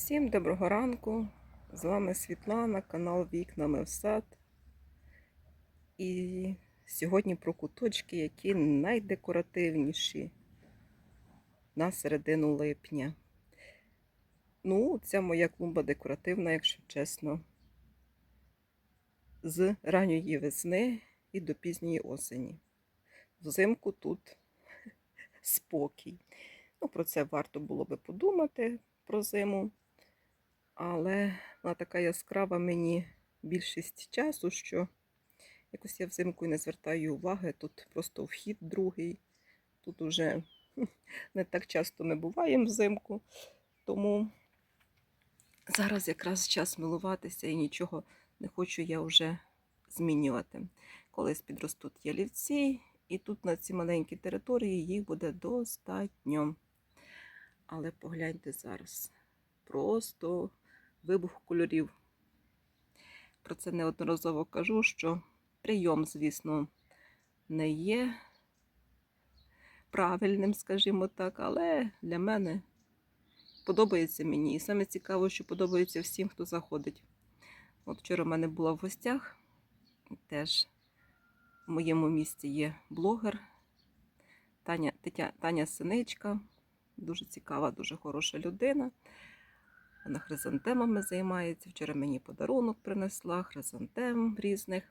Всім доброго ранку! З вами Світлана, канал Вікнами в сад. І сьогодні про куточки, які найдекоративніші на середину липня. Ну, ця моя клумба декоративна, якщо чесно, з ранньої весни і до пізньої осені. Взимку тут спокій. Ну, про це варто було би подумати про зиму. Але вона така яскрава мені більшість часу, що якось я взимку і не звертаю уваги. Тут просто вхід другий. Тут уже не так часто ми буваємо взимку. Тому зараз якраз час милуватися і нічого не хочу я вже змінювати. Колись підростуть ялівці, і тут на цій маленькій території їх буде достатньо. Але погляньте зараз. Просто вибух кольорів. Про це неодноразово кажу, що прийом, звісно, не є правильним, скажімо так, але для мене подобається мені. І саме цікаво, що подобається всім, хто заходить. От вчора в мене була в гостях, теж в моєму місті є блогер Таня, Таня Синичка. Дуже цікава, дуже хороша людина. Вона хризантемами займається. Вчора мені подарунок принесла, хризантем різних.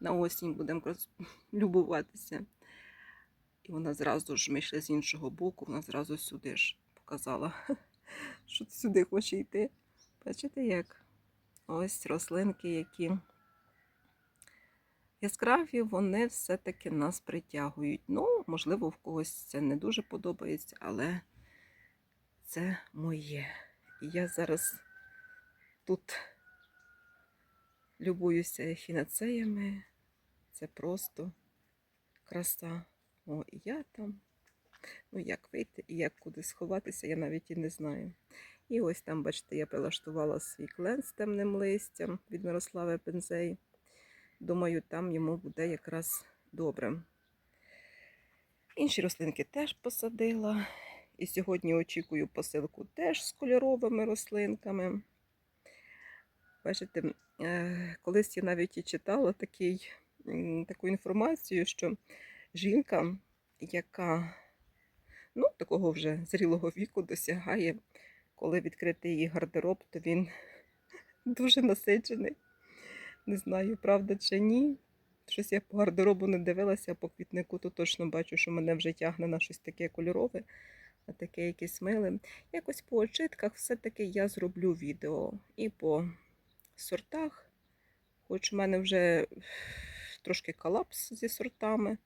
На осінь будемо любуватися. І вона зразу ж, ми йшли з іншого боку, вона зразу сюди ж показала, що сюди хоче йти. Бачите, як ось рослинки, які яскраві, вони все-таки нас притягують. Ну, можливо, в когось це не дуже подобається, але це моє. І я зараз тут любуюся ехінацеями. Це просто краса. О, і я там. Ну, як вийти і як куди сховатися, я навіть і не знаю. І ось там, бачите, я прилаштувала свій клен з темним листям від Мирослави Пензей. Думаю, там йому буде якраз добре. Інші рослинки теж посадила. І сьогодні очікую посилку теж з кольоровими рослинками. Бачите, е, колись я навіть і читала такий, таку інформацію, що жінка, яка ну, такого вже зрілого віку досягає, коли відкрити її гардероб, то він дуже насичений. Не знаю, правда чи ні. Щось я по гардеробу не дивилася, а по квітнику то точно бачу, що мене вже тягне на щось таке кольорове таке якесь миле. Якось по очитках все-таки я зроблю відео. І по сортах, хоч у мене вже трошки колапс зі сортами,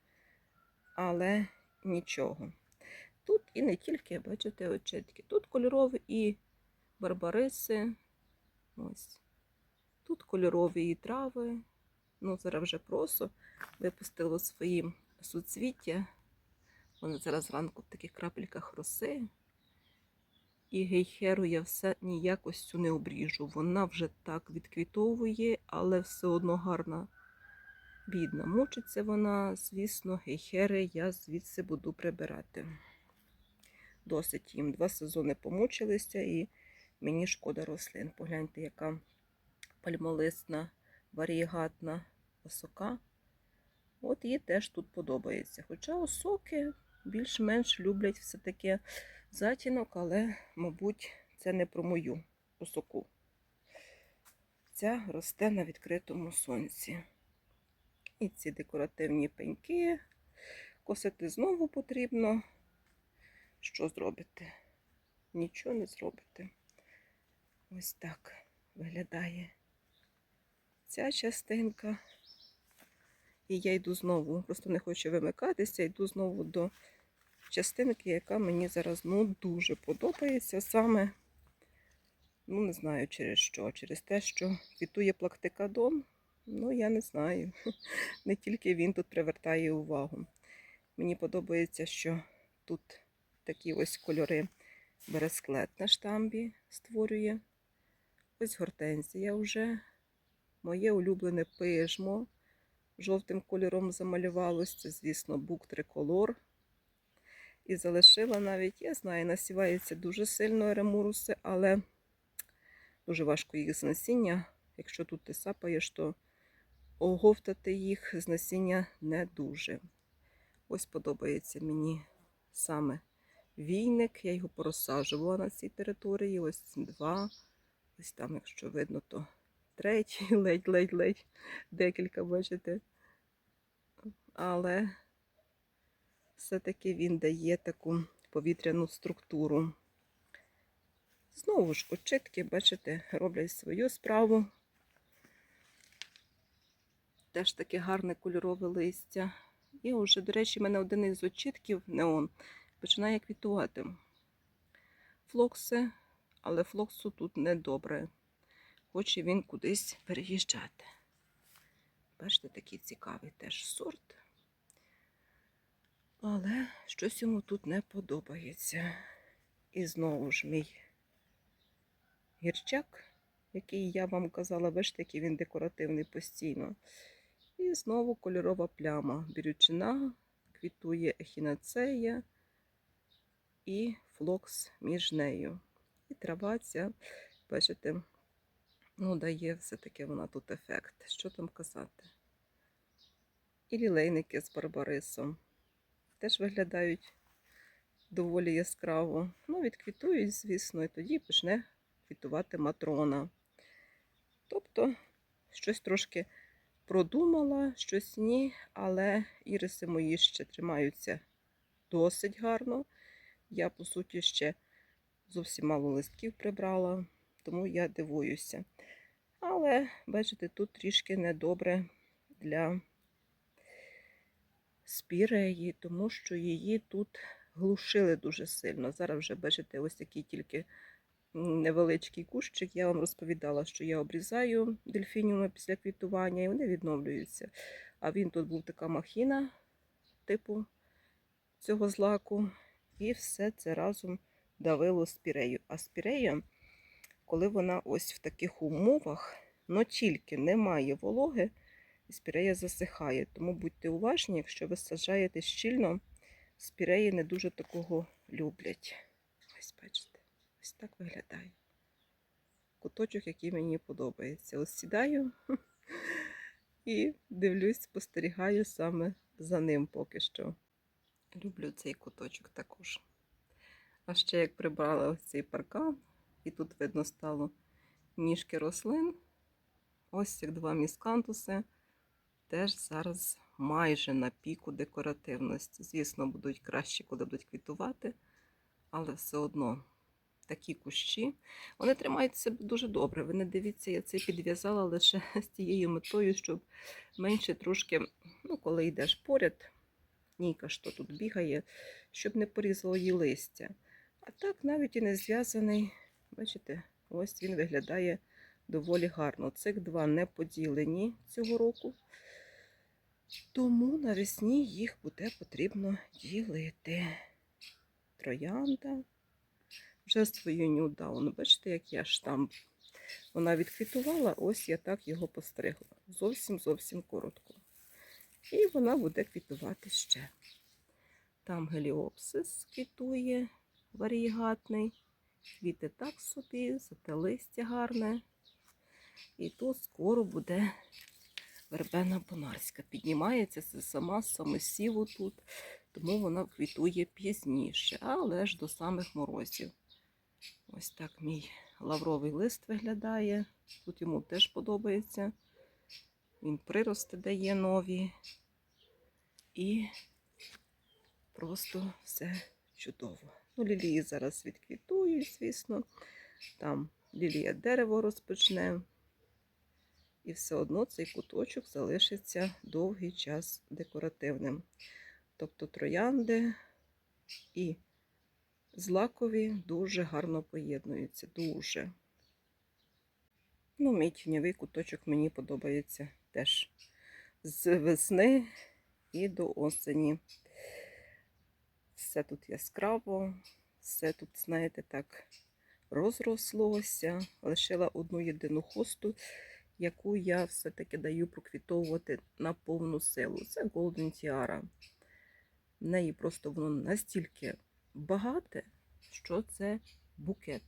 але нічого. Тут і не тільки, бачите, очитки. Тут кольорові і барбариси. Ось. Тут кольорові і трави. Ну, зараз вже просто випустило свої суцвіття. Вони зараз зранку в таких крапельках роси. І гейхеру я все ніяк цю не обріжу. Вона вже так відквітовує, але все одно гарна. Бідна. Мучиться вона, звісно, гейхери я звідси буду прибирати. Досить їм два сезони помучилися, і мені шкода рослин. Погляньте, яка пальмолисна, варієгатна осока. От їй теж тут подобається. Хоча осоки більш-менш люблять все-таки затінок, але, мабуть, це не про мою осоку. Ця росте на відкритому сонці. І ці декоративні пеньки. Косити знову потрібно. Що зробити? Нічого не зробите. Ось так виглядає ця частинка. І я йду знову, просто не хочу вимикатися, йду знову до частинки, яка мені зараз ну, дуже подобається. Саме, ну, не знаю через що. Через те, що квітує плактикадон. Ну, я не знаю. Не тільки він тут привертає увагу. Мені подобається, що тут такі ось кольори бересклет на штамбі створює. Ось гортензія вже. Моє улюблене пижмо жовтим кольором замалювалось. Це, звісно, бук триколор. І залишила навіть, я знаю, насіваються дуже сильно еремуруси, але Дуже важко їх з насіння. Якщо тут ти сапаєш, то оговтати їх з насіння не дуже. Ось подобається мені саме війник. Я його порозсаджувала на цій території. Ось два. Ось там, якщо видно, то третій, ледь-ледь-ледь, декілька, бачите. Але все-таки він дає таку повітряну структуру. Знову ж очитки, бачите, роблять свою справу. Теж таке гарне кольорове листя. І вже, до речі, в мене один із очитків неон починає квітувати. Флокси, але флоксу тут недобре. Хоче він кудись переїжджати. Бачите, такий цікавий теж сорт. Але щось йому тут не подобається. І знову ж мій гірчак, який я вам казала, бачите, який він декоративний постійно. І знову кольорова пляма. Бірючина, квітує ехінацея і флокс між нею. І трава ця, бачите, ну, дає все-таки вона тут ефект. Що там казати? І лілейники з барбарисом теж виглядають доволі яскраво. Ну, відквітують, звісно, і тоді почне квітувати матрона. Тобто, щось трошки продумала, щось ні, але іриси мої ще тримаються досить гарно. Я, по суті, ще зовсім мало листків прибрала, тому я дивуюся. Але, бачите, тут трішки недобре для спіреї, тому що її тут глушили дуже сильно. Зараз вже, бачите, ось такий тільки невеличкий кущик. Я вам розповідала, що я обрізаю дельфініуми після квітування, і вони відновлюються. А він тут був така махіна, типу цього злаку, і все це разом давило спірею. А спірея, коли вона ось в таких умовах, но тільки немає вологи, спірея засихає. Тому будьте уважні, якщо ви саджаєте щільно, спіреї не дуже такого люблять. Ось бачите, ось так виглядає. Куточок, який мені подобається. Ось сідаю і дивлюсь, спостерігаю саме за ним поки що. Люблю цей куточок також. А ще як прибрала ось цей паркан, і тут видно стало ніжки рослин. Ось цих два міскантуси теж зараз майже на піку декоративності. Звісно, будуть краще, коли будуть квітувати, але все одно такі кущі. Вони тримаються дуже добре. Ви не дивіться, я це підв'язала лише з тією метою, щоб менше трошки, ну, коли йдеш поряд, Ніка що тут бігає, щоб не порізало її листя. А так навіть і не зв'язаний. Бачите, ось він виглядає доволі гарно. Цих два не поділені цього року. Тому навесні їх буде потрібно ділити. Троянда. Вже свою нюдаун. Бачите, як я штамп. Вона відквітувала, ось я так його постригла. Зовсім зовсім коротко. І вона буде квітувати ще. Там геліопсис квітує варігатний. Квіти так собі, зате листя гарне. І тут скоро буде вербена бонарська. Піднімається сама з самосіву тут, тому вона квітує пізніше, але ж до самих морозів. Ось так мій лавровий лист виглядає. Тут йому теж подобається. Він прирости дає нові. І просто все чудово. Ну, лілії зараз відквітують, звісно. Там лілія дерево розпочне. І все одно цей куточок залишиться довгий час декоративним. Тобто троянди і злакові дуже гарно поєднуються. Дуже. Ну, мій тіньовий куточок мені подобається теж з весни і до осені. Все тут яскраво, все тут, знаєте, так розрослося. Лишила одну єдину хосту, яку я все-таки даю проквітовувати на повну силу. Це Golden Tiara. В неї просто воно настільки багате, що це букет.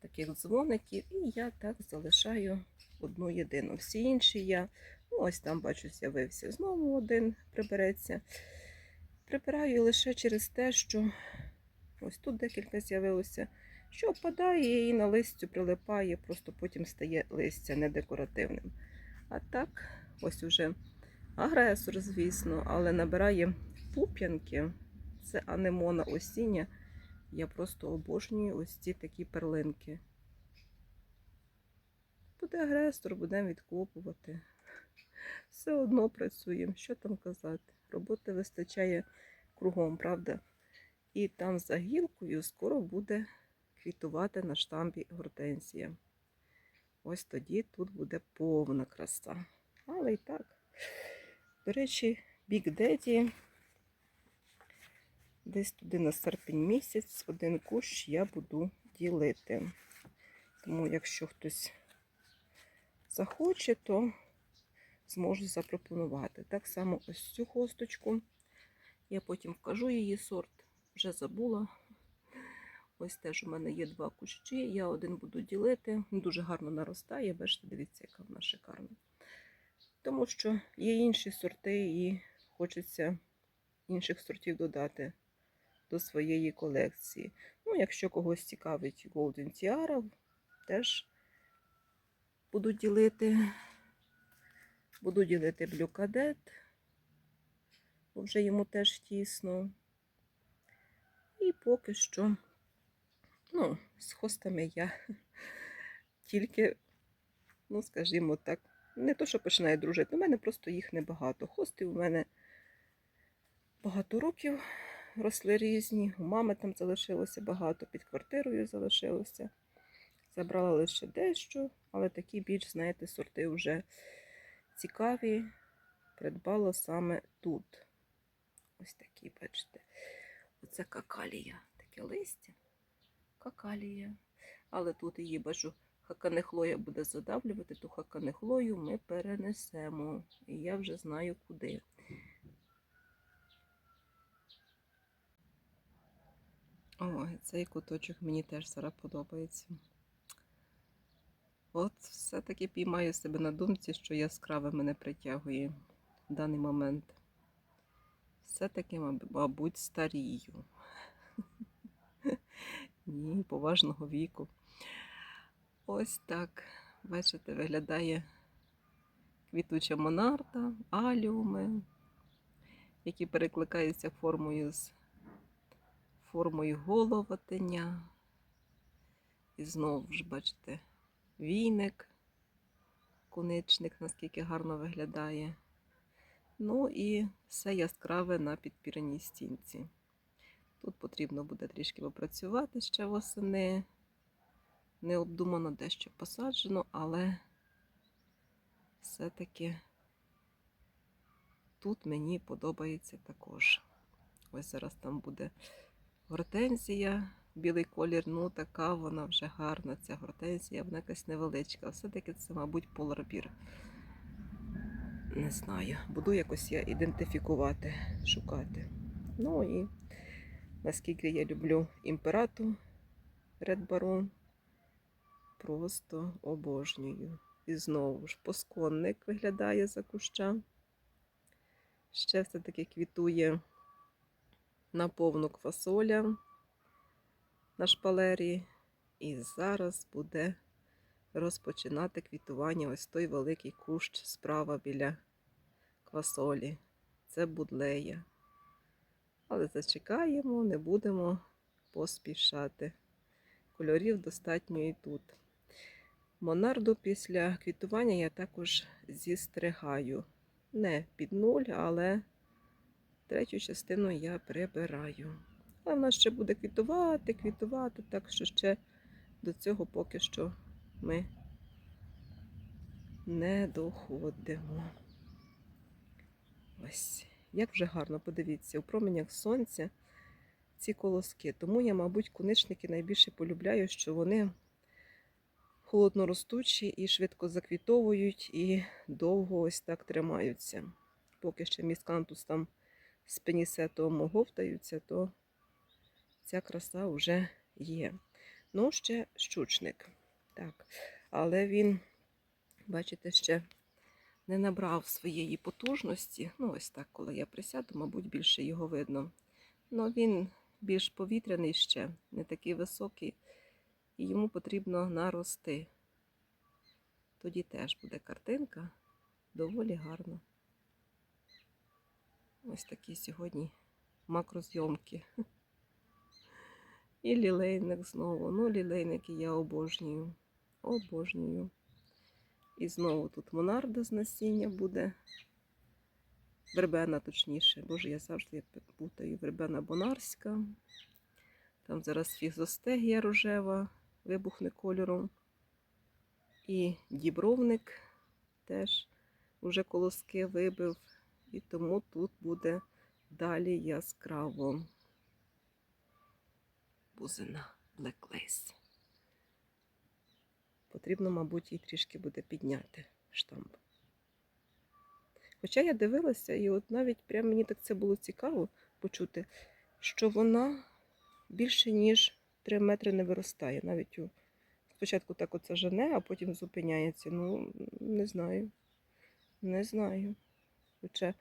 таких дзвоників, і я так залишаю одну єдину. Всі інші я, ну ось там бачу, з'явився знову один прибереться. Прибираю лише через те, що ось тут декілька з'явилося, що впадає і на листю прилипає, просто потім стає листя недекоративним. А так, ось уже агресор, звісно, але набирає пуп'янки. Це анемона осіння. Я просто обожнюю ось ці такі перлинки. Буде агресор, будемо відкопувати. Все одно працюємо. Що там казати? Роботи вистачає кругом, правда? І там за гілкою скоро буде квітувати на штамбі гортензія. Ось тоді тут буде повна краса. Але і так. До речі, Big Daddy десь туди на серпень місяць один кущ я буду ділити. Тому, якщо хтось захоче, то зможу запропонувати. Так само ось цю хосточку. Я потім вкажу її сорт, вже забула. Ось теж у мене є два кущі, я один буду ділити. Дуже гарно наростає, бачите, дивіться, яка вона шикарна. Тому що є інші сорти, і хочеться інших сортів додати до своєї колекції. Ну, якщо когось цікавить Golden Tiara, теж буду ділити. Буду ділити Cadet, бо вже йому теж тісно. І поки що, ну, з хостами я тільки, ну, скажімо так, не то, що починаю дружити, у мене просто їх небагато. Хости у мене багато років росли різні, у мами там залишилося багато, під квартирою залишилося. Забрала лише дещо, але такі більш, знаєте, сорти вже цікаві. Придбала саме тут. Ось такі, бачите. Оце какалія. Таке листя. Какалія. Але тут її бачу, хаканехлоя буде задавлювати, ту хаканехлою ми перенесемо. І я вже знаю куди. Ой, цей куточок мені теж зараз подобається. От все-таки піймаю себе на думці, що яскраве мене притягує в даний момент. Все-таки, мабуть, старію. Ні, поважного віку. Ось так, бачите, виглядає квітуча монарта, аліуми, які перекликаються формою з формою головатення. І знову ж, бачите, війник, куничник, наскільки гарно виглядає. Ну і все яскраве на підпірній стінці. Тут потрібно буде трішки попрацювати ще восени. Необдумано дещо посаджено, але все-таки тут мені подобається також. Ось зараз там буде гортензія, білий колір, ну така вона вже гарна, ця гортензія, вона якась невеличка. Все-таки це, мабуть, поларбір. Не знаю, буду якось я ідентифікувати, шукати. Ну і наскільки я люблю імперату Red Baron, просто обожнюю. І знову ж посконник виглядає за куща. Ще все-таки квітує на повну квасоля на шпалері. І зараз буде розпочинати квітування ось той великий кущ справа біля квасолі. Це будлея. Але зачекаємо, не будемо поспішати. Кольорів достатньо і тут. Монарду після квітування я також зістригаю. Не під нуль, але третю частину я прибираю. Але в нас ще буде квітувати, квітувати, так що ще до цього поки що ми не доходимо. Ось, як вже гарно, подивіться, у променях сонця ці колоски. Тому я, мабуть, куничники найбільше полюбляю, що вони холодноростучі і швидко заквітовують, і довго ось так тримаються. Поки ще міскантус там з пенісетом оговтаються, то ця краса вже є. Ну, ще щучник. Так. Але він, бачите, ще не набрав своєї потужності. Ну, ось так, коли я присяду, мабуть, більше його видно. Ну, він більш повітряний ще, не такий високий, і йому потрібно нарости. Тоді теж буде картинка доволі гарна. Ось такі сьогодні макрозйомки. І лілейник знову. Ну, лілейники я обожнюю. Обожнюю. І знову тут монарда з насіння буде. Вербена, точніше. Боже, я завжди путаю. Вербена бонарська. Там зараз фізостегія рожева, вибухне кольором. І дібровник теж уже колоски вибив. І тому тут буде далі яскраво. Бузина Black Потрібно, мабуть, їй трішки буде підняти штамп. Хоча я дивилася, і от навіть прямо мені так це було цікаво почути, що вона більше, ніж 3 метри не виростає. Навіть у спочатку так оце жене, а потім зупиняється. Ну, не знаю. Не знаю. Хоча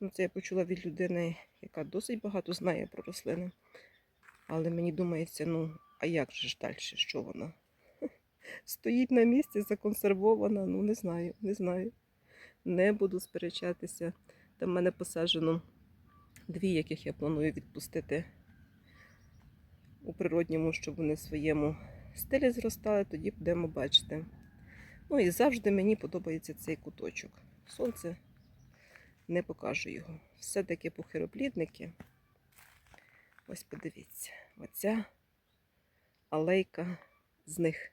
ну, це я почула від людини, яка досить багато знає про рослини. Але мені думається, ну, а як же ж далі? Що вона? Стоїть на місці, законсервована, ну не знаю, не знаю. Не буду сперечатися. Там в мене посаджено дві, яких я планую відпустити у природньому, щоб вони в своєму стилі зростали, тоді будемо бачити. Ну і завжди мені подобається цей куточок. Сонце не покажу його. Все-таки пухироплідники. Ось подивіться, оця алейка з них.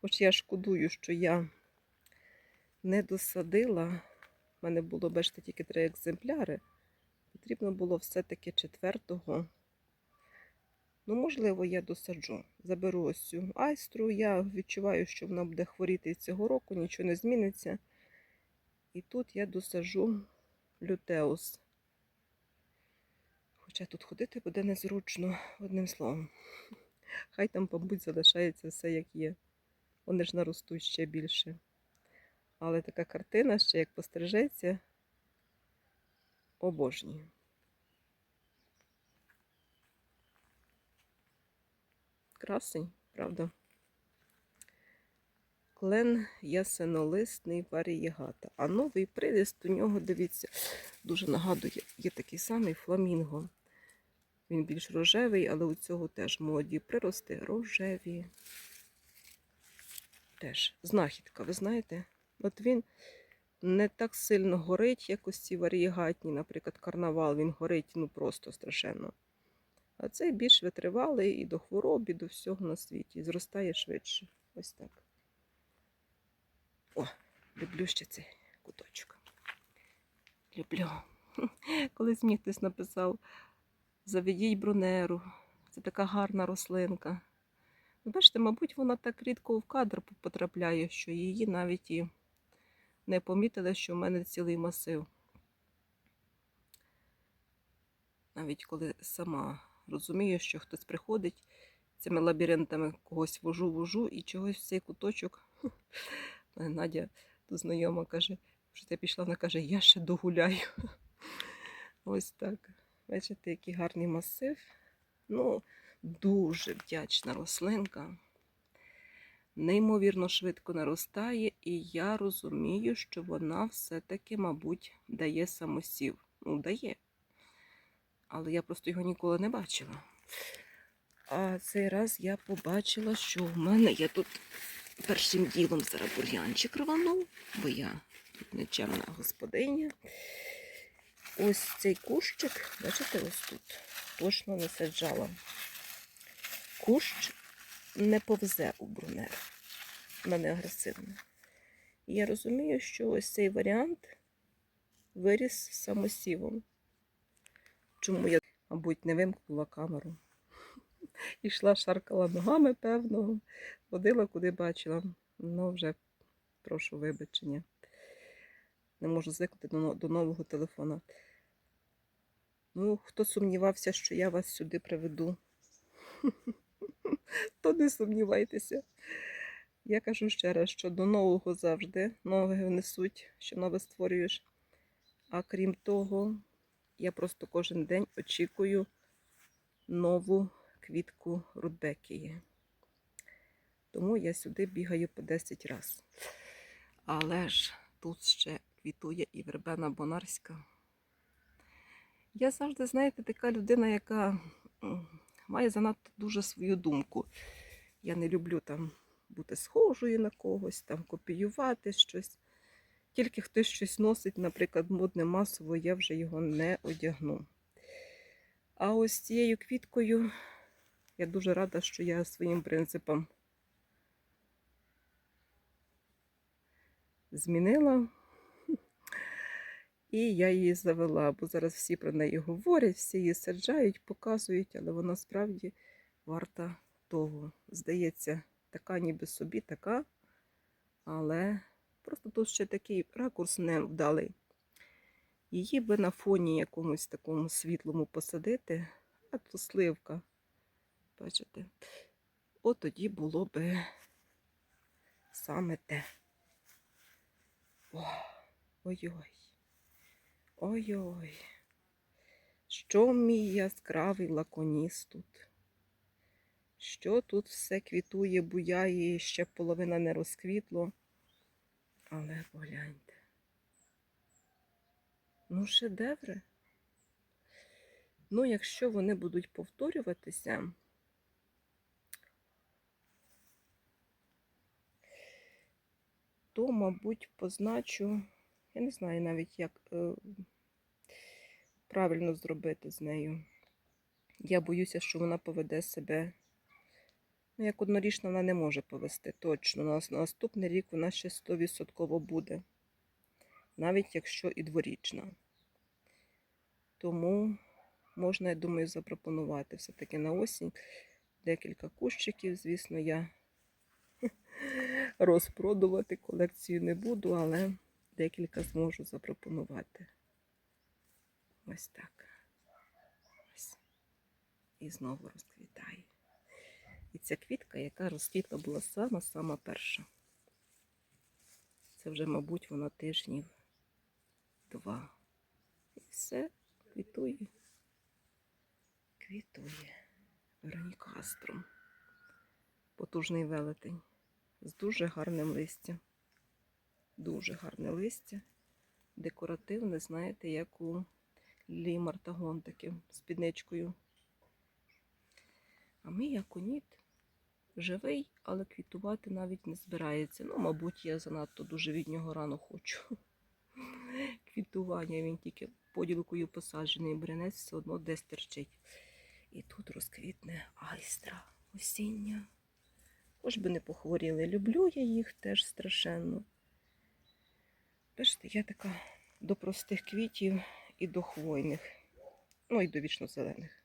Хоч я шкодую, що я не досадила. У мене було, бачите, тільки три екземпляри. Потрібно було все-таки четвертого. Ну, можливо, я досаджу. Заберу ось цю айстру. Я відчуваю, що вона буде хворіти цього року, нічого не зміниться. І тут я досажу лютеус. Хоча тут ходити буде незручно, одним словом. Хай там, мабуть, залишається все як є. Вони ж наростуть ще більше. Але така картина ще як постережеться, обожнюю. Красень, правда? Клен ясенолисний варієгата. А новий приріст у нього, дивіться, дуже нагадує, є такий самий фламінго. Він більш рожевий, але у цього теж молоді прирости рожеві. Теж знахідка, ви знаєте? От він не так сильно горить, як ось ці варієгатні, наприклад, карнавал, він горить ну просто страшенно. А цей більш витривалий і до хвороб, і до всього на світі. Зростає швидше. Ось так. О, люблю ще цей куточок. Люблю. Колись мені хтось написав: заведіть брунеру. Це така гарна рослинка. Бачите, мабуть, вона так рідко в кадр потрапляє, що її навіть і не помітили, що в мене цілий масив. Навіть коли сама розумію, що хтось приходить цими лабіринтами, когось вожу, вожу і чогось в цей куточок. Мене Надя тут знайома каже, що ти пішла, вона каже, я ще догуляю. Ось так. Бачите, який гарний масив. Ну, дуже вдячна рослинка. Неймовірно швидко наростає, і я розумію, що вона все-таки, мабуть, дає самосів. Ну, дає. Але я просто його ніколи не бачила. А цей раз я побачила, що в мене я тут першим ділом зараз бур'янчик рванув, бо я тут нечемна господиня. Ось цей кущик, бачите, ось тут точно не саджала. Кущ не повзе у брунер. В мене агресивно. І я розумію, що ось цей варіант виріс самосівом. Чому я, мабуть, не вимкнула камеру. Ішла, шаркала ногами, певно, ходила, куди бачила. Ну, вже прошу вибачення. Не можу звикнути до нового телефона. Ну, хто сумнівався, що я вас сюди приведу? то не сумнівайтеся. Я кажу ще раз, що до нового завжди нове внесуть, що нове створюєш. А крім того, я просто кожен день очікую нову квітку рудбекії. Тому я сюди бігаю по 10 разів. Але ж тут ще квітує і вербена бонарська. Я завжди, знаєте, така людина, яка має занадто дуже свою думку. Я не люблю там бути схожою на когось, там копіювати щось. Тільки хтось щось носить, наприклад, модне масово, я вже його не одягну. А ось цією квіткою я дуже рада, що я своїм принципам змінила. І я її завела, бо зараз всі про неї говорять, всі її саджають, показують, але вона справді варта того. Здається, така ніби собі така, але просто тут ще такий ракурс невдалий. Її би на фоні якомусь такому світлому посадити, а то сливка. Бачите? От тоді було би саме те. Ой-ой. Ой-ой. Що мій яскравий лаконіс тут? Що тут все квітує, буяє, і ще половина не розквітло. Але погляньте. Ну, шедеври. Ну, якщо вони будуть повторюватися, то, мабуть, позначу, я не знаю навіть, як е, правильно зробити з нею. Я боюся, що вона поведе себе. Ну, як однорічна вона не може повести точно. На на наступний рік вона ще 100% буде. Навіть якщо і дворічна. Тому можна, я думаю, запропонувати все-таки на осінь декілька кущиків. Звісно, я розпродувати колекцію не буду, але декілька зможу запропонувати. Ось так. Ось. І знову розквітає. І ця квітка, яка розквітла була сама-сама перша. Це вже, мабуть, вона тижнів два. І все квітує. Квітує. Вероніка Астром. Потужний велетень. З дуже гарним листям. Дуже гарне листя. Декоративне, знаєте, як у Лі Мартагон таким спідничкою. А мій аконіт живий, але квітувати навіть не збирається. Ну, мабуть, я занадто дуже від нього рано хочу. Квітування він тільки поділкою посаджений бренець все одно десь терчить. І тут розквітне айстра осіння. Хоч би не похворіли. Люблю я їх теж страшенно. Бачите, я така до простих квітів і до хвойних, ну і до вічно зелених.